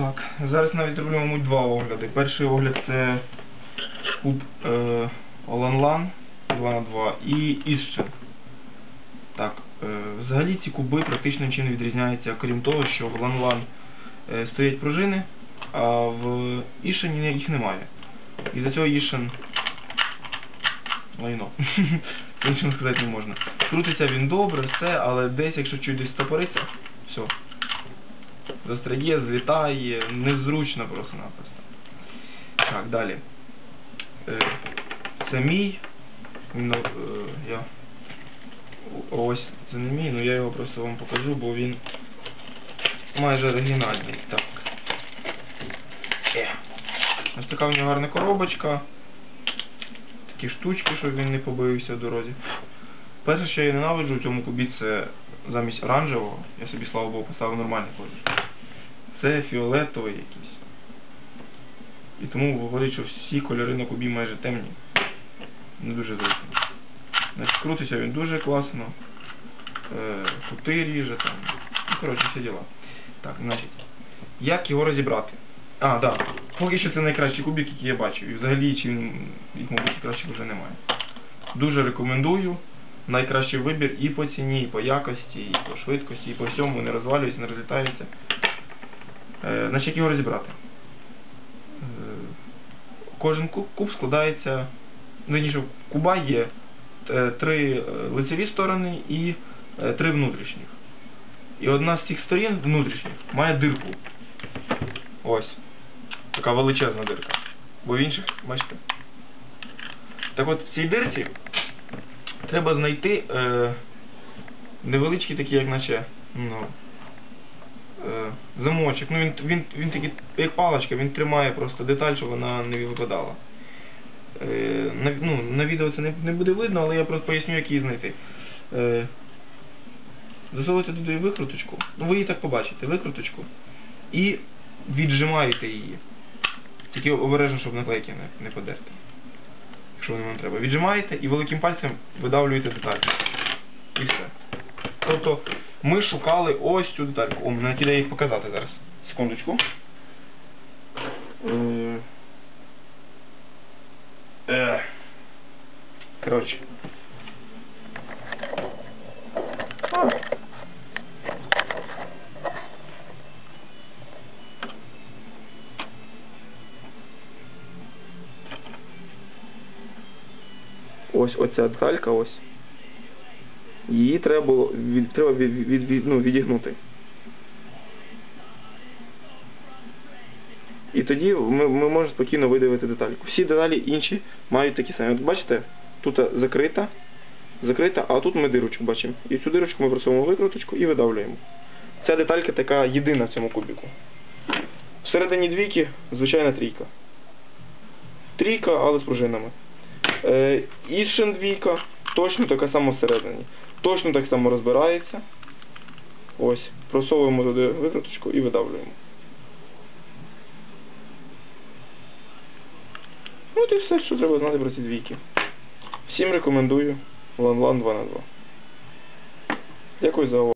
Так, зараз навіть зроблю, мабуть, два огляди. Перший огляд це куб е, Оланлан 2 на 2 і Іщен. Так, е, взагалі ці куби практично нічим не відрізняються, крім того, що в Ланлан е, стоять пружини, а в Ішені їх немає. І за цього Ішен лайно. Іншим сказати не можна. Крутиться він добре, все, але десь, якщо чуть десь стопориться, все. Застряє, злітає, незручно просто-напросто. Так, далі. Е, це мій. Е, я... Ось, це не мій, але я його просто вам покажу, бо він майже оригінальний. Так. Е. Ось така в нього гарна коробочка. Такі штучки, щоб він не побився в дорозі. Перше, що я ненавиджу в цьому кубі, це замість оранжевого, я собі, слава Богу, поставив нормальний колір. Це фіолетовий якийсь. І тому виходить, що всі кольори на кубі майже темні. Не дуже зручно. Значить, крутиться він дуже класно. Е, кути ріже там. Ну, коротше, всі діла. Так, значить. Як його розібрати? А, так. Да. Поки що це найкращий кубик, який я бачив. І взагалі чи їх, мабуть, кращих вже немає. Дуже рекомендую. Найкращий вибір і по ціні, і по якості, і по швидкості, і по всьому не розвалюється, не розлітається. Е, значить, його розібрати? Е, кожен куб, складається, ну, куба є е, три лицеві сторони і три внутрішніх. І одна з цих сторін внутрішніх має дирку. Ось. Така величезна дирка. Бо в інших, бачите? Так от в цій дирці треба знайти невеличкий такий, як наче, ну, замочок. Ну він, він, він такий, як паличка, він тримає просто деталь, щоб вона не випадала. Е, на, ну, на відео це не, не буде видно, але я просто поясню, як її знайти. Е, засовуєте туди викруточку, ну ви її так побачите, викруточку, і віджимаєте її. Тільки обережно, щоб наклейки не, не подерти. Якщо воно вам треба. Віджимаєте і великим пальцем видавлюєте деталь. І все. Тобто ми шукали ось цю детальку. О, мені треба їх показати зараз. Секундочку. Е, е. Коротше. Ось оця деталька ось. Її треба від, треба від, від, від, ну, відігнути. І тоді ми, ми можемо спокійно видавити детальку. Всі деталі інші мають такі самі. От бачите, тут закрита, закрита, а тут ми дирочку бачимо. І цю дирочку ми просуваємо викруточку і видавлюємо. Ця деталька така єдина в цьому кубіку. Всередині двійки звичайна трійка. Трійка, але з пружинами. Е, Ішен двійка точно така сама всередині. Точно так само розбирається. Ось. Просовуємо туди викруточку і видавлюємо. Ну і все, що треба знати про ці двійки. Всім рекомендую LanLan 2 на 2 Дякую за увагу.